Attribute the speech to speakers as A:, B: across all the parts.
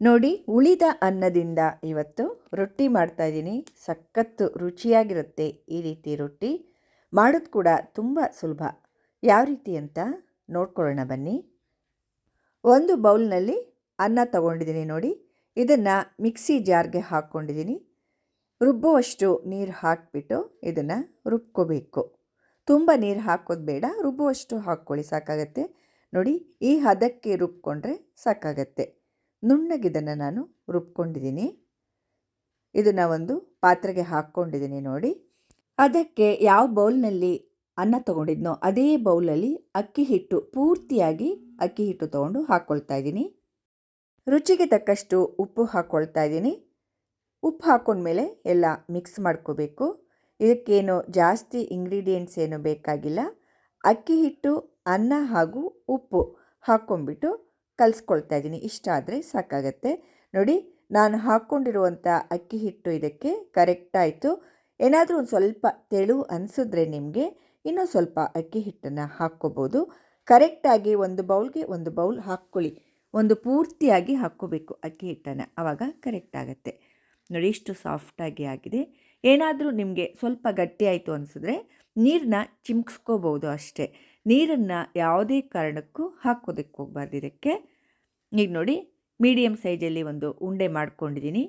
A: ನೋಡಿ, ಉಳಿದ ಅನ್ನದಿಂದ ಇವತ್ತು ರೊಟ್ಟಿ ಮಾಡ್ತಾ ಇದ್ದೀನಿ. ಸಖತ್ತು ರುಚಿಯಾಗಿರುತ್ತೆ ಈ ರೀತಿ ರೊಟ್ಟಿ. ಮಾಡೋದು ಕೂಡ ತುಂಬ ಸುಲಭ. ಯಾವ ರೀತಿ ಅಂತ ನೋಡ್ಕೊಳ್ಳೋಣ ಬನ್ನಿ. ಒಂದು ಬೌಲ್ನಲ್ಲಿ ಅನ್ನ ತಗೊಂಡಿದ್ದೀನಿ ನೋಡಿ. ಇದನ್ನು ಮಿಕ್ಸಿ ಜಾರ್ಗೆ ಹಾಕ್ಕೊಂಡಿದ್ದೀನಿ. ರುಬ್ಬುವಷ್ಟು ನೀರು ಹಾಕಿಬಿಟ್ಟು ಇದನ್ನು ರುಬ್ಕೋಬೇಕು. ತುಂಬ ನೀರು ಹಾಕೋದು ಬೇಡ, ರುಬ್ಬುವಷ್ಟು ಹಾಕ್ಕೊಳ್ಳಿ ಸಾಕಾಗತ್ತೆ. ನೋಡಿ, ಈ ಹದಕ್ಕೆ ರುಬ್ಕೊಂಡ್ರೆ ಸಾಕಾಗತ್ತೆ. ನುಣ್ಣಗಿದನ್ನು ನಾನು ರುಬ್ಕೊಂಡಿದ್ದೀನಿ. ಇದನ್ನು ಒಂದು ಪಾತ್ರೆಗೆ ಹಾಕ್ಕೊಂಡಿದ್ದೀನಿ ನೋಡಿ. ಅದಕ್ಕೆ ಯಾವ ಬೌಲ್ನಲ್ಲಿ ಅನ್ನ ತೊಗೊಂಡಿದ್ನೋ ಅದೇ ಬೌಲಲ್ಲಿ ಅಕ್ಕಿ ಹಿಟ್ಟು ಪೂರ್ತಿಯಾಗಿ ಅಕ್ಕಿ ಹಿಟ್ಟು ತೊಗೊಂಡು ಹಾಕ್ಕೊಳ್ತಾ ಇದ್ದೀನಿ. ರುಚಿಗೆ ತಕ್ಕಷ್ಟು ಉಪ್ಪು ಹಾಕ್ಕೊಳ್ತಾ ಇದ್ದೀನಿ. ಉಪ್ಪು ಹಾಕ್ಕೊಂಡ್ಮೇಲೆ ಎಲ್ಲ ಮಿಕ್ಸ್ ಮಾಡ್ಕೋಬೇಕು. ಇದಕ್ಕೇನು ಜಾಸ್ತಿ ಇಂಗ್ರೀಡಿಯೆಂಟ್ಸ್ ಏನು ಬೇಕಾಗಿಲ್ಲ. ಅಕ್ಕಿ ಹಿಟ್ಟು, ಅನ್ನ ಹಾಗೂ ಉಪ್ಪು ಹಾಕ್ಕೊಂಬಿಟ್ಟು ಕಲಿಸ್ಕೊಳ್ತಾ ಇದ್ದೀನಿ. ಇಷ್ಟ ಆದರೆ ಸಾಕಾಗತ್ತೆ. ನೋಡಿ, ನಾನು ಹಾಕ್ಕೊಂಡಿರುವಂಥ ಅಕ್ಕಿ ಹಿಟ್ಟು ಇದಕ್ಕೆ ಕರೆಕ್ಟ್ ಆಯಿತು. ಏನಾದರೂ ಒಂದು ಸ್ವಲ್ಪ ತೆಳು ಅನಿಸಿದ್ರೆ ನಿಮಗೆ ಇನ್ನೂ ಸ್ವಲ್ಪ ಅಕ್ಕಿ ಹಿಟ್ಟನ್ನು ಹಾಕ್ಕೋಬೋದು. ಕರೆಕ್ಟಾಗಿ ಒಂದು ಬೌಲ್ಗೆ ಒಂದು ಬೌಲ್ ಹಾಕ್ಕೊಳ್ಳಿ. ಒಂದು ಪೂರ್ತಿಯಾಗಿ ಹಾಕ್ಕೋಬೇಕು ಅಕ್ಕಿ ಹಿಟ್ಟನ್ನು. ಆವಾಗ ಕರೆಕ್ಟ್ ಆಗುತ್ತೆ. ನೋಡಿ, ಇಷ್ಟು ಸಾಫ್ಟಾಗಿ ಆಗಿದೆ. ಏನಾದರೂ ನಿಮಗೆ ಸ್ವಲ್ಪ ಗಟ್ಟಿ ಆಯಿತು ಅನಿಸಿದ್ರೆ ನೀರನ್ನ ಚಿಮ್ಕಿಸ್ಕೋಬೋದು ಅಷ್ಟೇ. ನೀರನ್ನು ಯಾವುದೇ ಕಾರಣಕ್ಕೂ ಹಾಕೋದಕ್ಕೆ ಹೋಗಬಾರ್ದು ಇದಕ್ಕೆ ಈಗ ನೋಡಿ ಮೀಡಿಯಮ್ ಸೈಜಲ್ಲಿ ಒಂದು ಉಂಡೆ ಮಾಡ್ಕೊಂಡಿದ್ದೀನಿ.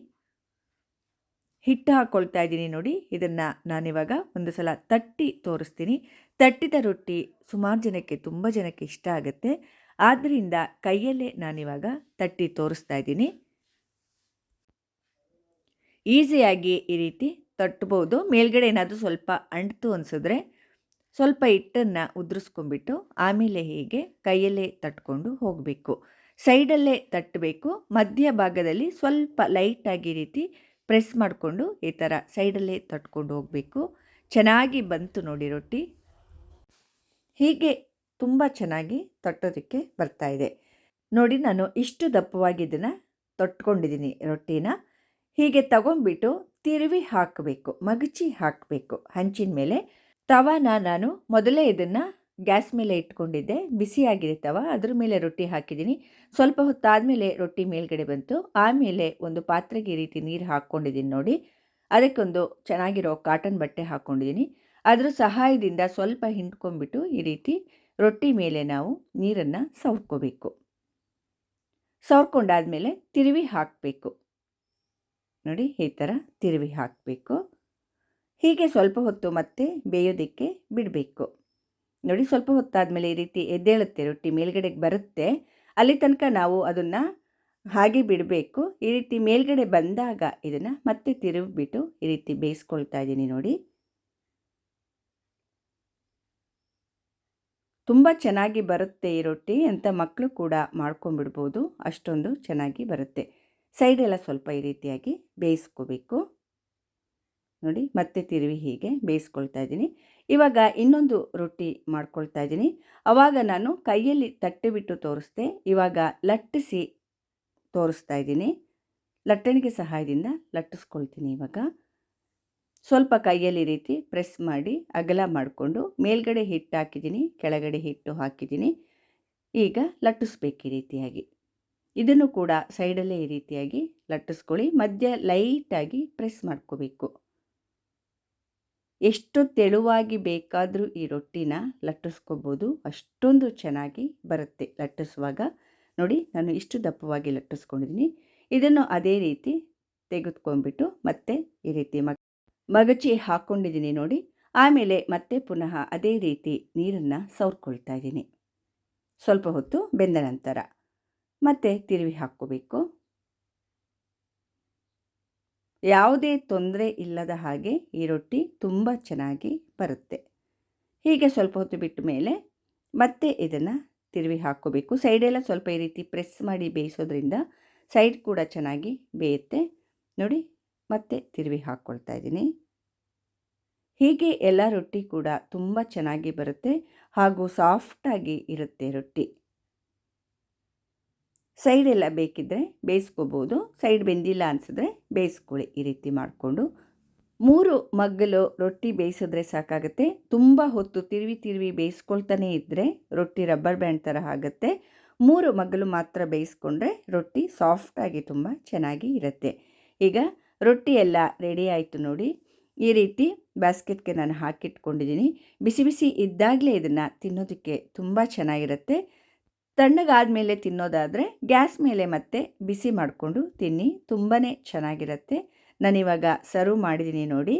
A: ಹಿಟ್ಟು ಹಾಕ್ಕೊಳ್ತಾ ಇದ್ದೀನಿ ನೋಡಿ, ಇದನ್ನು ನಾನಿವಾಗ ಒಂದು ಸಲ ತಟ್ಟಿ ತೋರಿಸ್ತೀನಿ. ತಟ್ಟಿದ ರೊಟ್ಟಿ ಸುಮಾರು ಜನಕ್ಕೆ, ತುಂಬ ಜನಕ್ಕೆ ಇಷ್ಟ ಆಗುತ್ತೆ. ಆದ್ದರಿಂದ ಕೈಯಲ್ಲೇ ನಾನಿವಾಗ ತಟ್ಟಿ ತೋರಿಸ್ತಾ ಇದ್ದೀನಿ. ಈಸಿಯಾಗಿ ಈ ರೀತಿ ತಟ್ಬೋದು. ಮೇಲ್ಗಡೆ ಏನಾದರೂ ಸ್ವಲ್ಪ ಅಂಟ್ತು ಅನಿಸಿದ್ರೆ ಸ್ವಲ್ಪ ಹಿಟ್ಟನ್ನು ಉದುರಿಸ್ಕೊಂಡ್ಬಿಟ್ಟು ಆಮೇಲೆ ಹೀಗೆ ಕೈಯಲ್ಲೇ ತಟ್ಕೊಂಡು ಹೋಗಬೇಕು. ಸೈಡಲ್ಲೇ ತಟ್ಟಬೇಕು. ಮಧ್ಯ ಭಾಗದಲ್ಲಿ ಸ್ವಲ್ಪ ಲೈಟಾಗಿ ರೀತಿ ಪ್ರೆಸ್ ಮಾಡಿಕೊಂಡು ಈ ಥರ ಸೈಡಲ್ಲೇ ತಟ್ಕೊಂಡು ಹೋಗಬೇಕು. ಚೆನ್ನಾಗಿ ಬಂತು ನೋಡಿ ರೊಟ್ಟಿ. ಹೀಗೆ ತುಂಬ ಚೆನ್ನಾಗಿ ತಟ್ಟೋದಕ್ಕೆ ಬರ್ತಾಯಿದೆ ನೋಡಿ ನಾನು ಇಷ್ಟು ದಪ್ಪವಾಗಿ ಇದನ್ನು ತೊಟ್ಕೊಂಡಿದ್ದೀನಿ ರೊಟ್ಟಿನ. ಹೀಗೆ ತಗೊಂಡ್ಬಿಟ್ಟು ತಿರುವಿ ಹಾಕಬೇಕು, ಮಗಚಿ ಹಾಕಬೇಕು ಹಂಚಿನ ಮೇಲೆ. ತವಾನ ನಾನು ಮೊದಲೇ ಇದನ್ನು ಗ್ಯಾಸ್ ಮೇಲೆ ಇಟ್ಕೊಂಡಿದ್ದೆ. ಬಿಸಿಯಾಗಿದೆ ತವ. ಅದ್ರ ಮೇಲೆ ರೊಟ್ಟಿ ಹಾಕಿದ್ದೀನಿ. ಸ್ವಲ್ಪ ಹೊತ್ತಾದಮೇಲೆ ರೊಟ್ಟಿ ಮೇಲ್ಗಡೆ ಬಂತು. ಆಮೇಲೆ ಒಂದು ಪಾತ್ರೆಗೆ ಈ ರೀತಿ ನೀರು ಹಾಕ್ಕೊಂಡಿದ್ದೀನಿ ನೋಡಿ. ಅದಕ್ಕೊಂದು ಚೆನ್ನಾಗಿರೋ ಕಾಟನ್ ಬಟ್ಟೆ ಹಾಕ್ಕೊಂಡಿದ್ದೀನಿ ಅದರ ಸಹಾಯದಿಂದ ಸ್ವಲ್ಪ ಹಿಂಡ್ಕೊಂಡ್ಬಿಟ್ಟು ಈ ರೀತಿ ರೊಟ್ಟಿ ಮೇಲೆ ನಾವು ನೀರನ್ನು ಸವರ್ಕೋಬೇಕು ಸವರ್ಕೊಂಡಾದಮೇಲೆ ತಿರುವಿ ಹಾಕಬೇಕು. ನೋಡಿ, ಈ ಥರ ತಿರುವಿ ಹಾಕಬೇಕು. ಹೀಗೆ ಸ್ವಲ್ಪ ಹೊತ್ತು ಮತ್ತೆ ಬೇಯೋದಕ್ಕೆ ಬಿಡಬೇಕು. ನೋಡಿ ಸ್ವಲ್ಪ ಹೊತ್ತಾದಮೇಲೆ ಈ ರೀತಿ ಎದ್ದೇಳುತ್ತೆ ರೊಟ್ಟಿ ಮೇಲ್ಗಡೆಗೆ ಬರುತ್ತೆ. ಅಲ್ಲಿ ತನಕ ನಾವು ಅದನ್ನು ಹಾಗೆ ಬಿಡಬೇಕು. ಈ ರೀತಿ ಮೇಲ್ಗಡೆ ಬಂದಾಗ ಇದನ್ನು ಮತ್ತೆ ತಿರುಗಿಬಿಟ್ಟು ಈ ರೀತಿ ಬೇಯಿಸ್ಕೊಳ್ತಾ ಇದ್ದೀನಿ ನೋಡಿ. ತುಂಬ ಚೆನ್ನಾಗಿ ಬರುತ್ತೆ ಈ ರೊಟ್ಟಿ ಅಂತ ಮಕ್ಕಳು ಕೂಡ ಮಾಡ್ಕೊಂಡ್ಬಿಡ್ಬೋದು. ಅಷ್ಟೊಂದು ಚೆನ್ನಾಗಿ ಬರುತ್ತೆ. ಸೈಡೆಲ್ಲ ಸ್ವಲ್ಪ ಈ ರೀತಿಯಾಗಿ ಬೇಯಿಸ್ಕೋಬೇಕು. ನೋಡಿ ಮತ್ತೆ ತಿರುವಿ ಹೀಗೆ ಬೇಯಿಸ್ಕೊಳ್ತಾ ಇದ್ದೀನಿ. ಇವಾಗ ಇನ್ನೊಂದು ರೊಟ್ಟಿ ಮಾಡ್ಕೊಳ್ತಾ ಇದ್ದೀನಿ. ಆವಾಗ ನಾನು ಕೈಯಲ್ಲಿ ತಟ್ಟೆಬಿಟ್ಟು ತೋರಿಸ್ದೆ, ಇವಾಗ ಲಟ್ಟಿಸಿ ತೋರಿಸ್ತಾ ಇದ್ದೀನಿ. ಲಟ್ಟಣಿಗೆ ಸಹಾಯದಿಂದ ಲಟ್ಟಿಸ್ಕೊಳ್ತೀನಿ ಇವಾಗ. ಸ್ವಲ್ಪ ಕೈಯಲ್ಲಿ ರೀತಿ ಪ್ರೆಸ್ ಮಾಡಿ ಅಗಲ ಮಾಡಿಕೊಂಡು ಮೇಲ್ಗಡೆ ಹಿಟ್ಟು ಹಾಕಿದ್ದೀನಿ, ಕೆಳಗಡೆ ಹಿಟ್ಟು ಹಾಕಿದ್ದೀನಿ. ಈಗ ಲಟ್ಟಿಸ್ಬೇಕು ಈ ರೀತಿಯಾಗಿ. ಇದನ್ನು ಕೂಡ ಸೈಡಲ್ಲೇ ಈ ರೀತಿಯಾಗಿ ಲಟ್ಟಿಸ್ಕೊಳ್ಳಿ, ಮಧ್ಯ ಲೈಟಾಗಿ ಪ್ರೆಸ್ ಮಾಡ್ಕೋಬೇಕು. ಎಷ್ಟು ತೆಳುವಾಗಿ ಬೇಕಾದರೂ ಈ ರೊಟ್ಟಿನ ಲಟ್ಟಿಸ್ಕೋಬೋದು. ಅಷ್ಟೊಂದು ಚೆನ್ನಾಗಿ ಬರುತ್ತೆ ಲಟ್ಟಿಸುವಾಗ. ನೋಡಿ, ನಾನು ಇಷ್ಟು ದಪ್ಪವಾಗಿ ಲಟ್ಟಿಸ್ಕೊಂಡಿದ್ದೀನಿ. ಇದನ್ನು ಅದೇ ರೀತಿ ತೆಗೆದುಕೊಂಡ್ಬಿಟ್ಟು ಮತ್ತೆ ಈ ರೀತಿ ಮಗ ಮಗಚಿ ಹಾಕ್ಕೊಂಡಿದ್ದೀನಿ ನೋಡಿ. ಆಮೇಲೆ ಮತ್ತೆ ಪುನಃ ಅದೇ ರೀತಿ ನೀರನ್ನು ಸವರ್ಕೊಳ್ತಾ ಇದ್ದೀನಿ. ಸ್ವಲ್ಪ ಹೊತ್ತು ಬೆಂದ ನಂತರ ಮತ್ತೆ ತಿರುವಿ ಹಾಕ್ಕೋಬೇಕು. ಯಾವುದೇ ತೊಂದರೆ ಇಲ್ಲದ ಹಾಗೆ ಈ ರೊಟ್ಟಿ ತುಂಬ ಚೆನ್ನಾಗಿ ಬರುತ್ತೆ. ಹೀಗೆ ಸ್ವಲ್ಪ ಹೊತ್ತು ಬಿಟ್ಟ ಮೇಲೆ ಮತ್ತೆ ಇದನ್ನು ತಿರುವಿ ಹಾಕ್ಕೋಬೇಕು. ಸೈಡೆಲ್ಲ ಸ್ವಲ್ಪ ಈ ರೀತಿ ಪ್ರೆಸ್ ಮಾಡಿ ಬೇಯಿಸೋದ್ರಿಂದ ಸೈಡ್ ಕೂಡ ಚೆನ್ನಾಗಿ ಬೇಯುತ್ತೆ. ನೋಡಿ, ಮತ್ತೆ ತಿರುವಿ ಹಾಕ್ಕೊಳ್ತಾ ಇದ್ದೀನಿ. ಹೀಗೆ ಎಲ್ಲ ರೊಟ್ಟಿ ಕೂಡ ತುಂಬ ಚೆನ್ನಾಗಿ ಬರುತ್ತೆ ಹಾಗೂ ಸಾಫ್ಟಾಗಿ ಇರುತ್ತೆ ರೊಟ್ಟಿ. ಸೈಡೆಲ್ಲ ಬೇಕಿದ್ದರೆ ಬೇಯಿಸ್ಕೋಬೋದು. ಸೈಡ್ ಬೆಂದಿಲ್ಲ ಅನಿಸಿದ್ರೆ ಬೇಯಿಸ್ಕೊಳ್ಳಿ ಈ ರೀತಿ ಮಾಡಿಕೊಂಡು. ಮೂರು ಮಗ್ಗಲು ರೊಟ್ಟಿ ಬೇಯಿಸಿದ್ರೆ ಸಾಕಾಗುತ್ತೆ. ತುಂಬ ಹೊತ್ತು ತಿರುವಿ ತಿರುವಿ ಬೇಯಿಸ್ಕೊಳ್ತಾನೆ ಇದ್ದರೆ ರೊಟ್ಟಿ ರಬ್ಬರ್ ಬ್ಯಾಂಡ್ ಥರ ಆಗುತ್ತೆ. ಮೂರು ಮಗ್ಗಲು ಮಾತ್ರ ಬೇಯಿಸ್ಕೊಂಡ್ರೆ ರೊಟ್ಟಿ ಸಾಫ್ಟಾಗಿ ತುಂಬ ಚೆನ್ನಾಗಿ ಇರುತ್ತೆ. ಈಗ ರೊಟ್ಟಿ ಎಲ್ಲ ರೆಡಿ ಆಯಿತು ನೋಡಿ. ಈ ರೀತಿ ಬ್ಯಾಸ್ಕೆಟ್ಗೆ ನಾನು ಹಾಕಿಟ್ಕೊಂಡಿದ್ದೀನಿ. ಬಿಸಿ ಬಿಸಿ ಇದ್ದಾಗಲೇ ಇದನ್ನು ತಿನ್ನೋದಕ್ಕೆ ತುಂಬ ಚೆನ್ನಾಗಿರುತ್ತೆ. ತಣ್ಣಗಾದಮೇಲೆ ತಿನ್ನೋದಾದರೆ ಗ್ಯಾಸ್ ಮೇಲೆ ಮತ್ತೆ ಬಿಸಿ ಮಾಡಿಕೊಂಡು ತಿನ್ನಿ ತುಂಬಾ ಚೆನ್ನಾಗಿರುತ್ತೆ. ನಾನಿವಾಗ ಸರ್ವ್ ಮಾಡಿದ್ದೀನಿ ನೋಡಿ.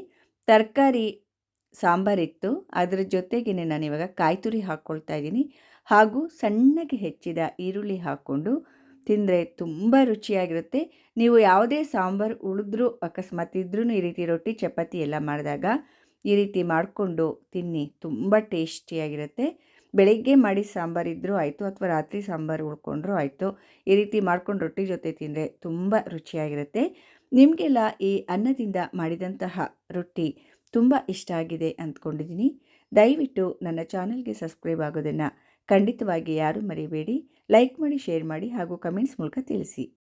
A: ತರಕಾರಿ ಸಾಂಬಾರಿತ್ತು ಅದರ ಜೊತೆಗೆ ನಾನಿವಾಗ ಕಾಯಿ ತುರಿ ಹಾಕ್ಕೊಳ್ತಾ ಇದ್ದೀನಿ ಹಾಗೂ ಸಣ್ಣಗೆ ಹೆಚ್ಚಿದ ಈರುಳ್ಳಿ ಹಾಕ್ಕೊಂಡು ತಿಂದರೆ ತುಂಬ ರುಚಿಯಾಗಿರುತ್ತೆ. ನೀವು ಯಾವುದೇ ಸಾಂಬಾರು ಉಳಿದ್ರೂ, ಅಕಸ್ಮಾತ್ ಇದ್ರೂ ಈ ರೀತಿ ರೊಟ್ಟಿ, ಚಪಾತಿ ಎಲ್ಲ ಮಾಡಿದಾಗ ಈ ರೀತಿ ಮಾಡಿಕೊಂಡು ತಿನ್ನಿ, ತುಂಬ ಟೇಸ್ಟಿಯಾಗಿರುತ್ತೆ. ಬೆಳಗ್ಗೆ ಮಾಡಿ ಸಾಂಬಾರು ಇದ್ದರೂ ಆಯಿತು ಅಥವಾ ರಾತ್ರಿ ಸಾಂಬಾರು ಉಳ್ಕೊಂಡ್ರೂ ಆಯಿತು, ಈ ರೀತಿ ಮಾಡ್ಕೊಂಡು ರೊಟ್ಟಿ ಜೊತೆ ತಿಂದರೆ ತುಂಬ ರುಚಿಯಾಗಿರುತ್ತೆ. ನಿಮಗೆಲ್ಲ ಈ ಅನ್ನದಿಂದ ಮಾಡಿದಂತಹ ರೊಟ್ಟಿ ತುಂಬ ಇಷ್ಟ ಆಗಿದೆ ಅಂದ್ಕೊಂಡಿದ್ದೀನಿ. ದಯವಿಟ್ಟು ನನ್ನ ಚಾನಲ್ಗೆ ಸಬ್ಸ್ಕ್ರೈಬ್ ಆಗೋದನ್ನು ಖಂಡಿತವಾಗಿ ಯಾರೂ ಮರಿಬೇಡಿ. ಲೈಕ್ ಮಾಡಿ, ಶೇರ್ ಮಾಡಿ ಹಾಗೂ ಕಮೆಂಟ್ಸ್ ಮೂಲಕ ತಿಳಿಸಿ.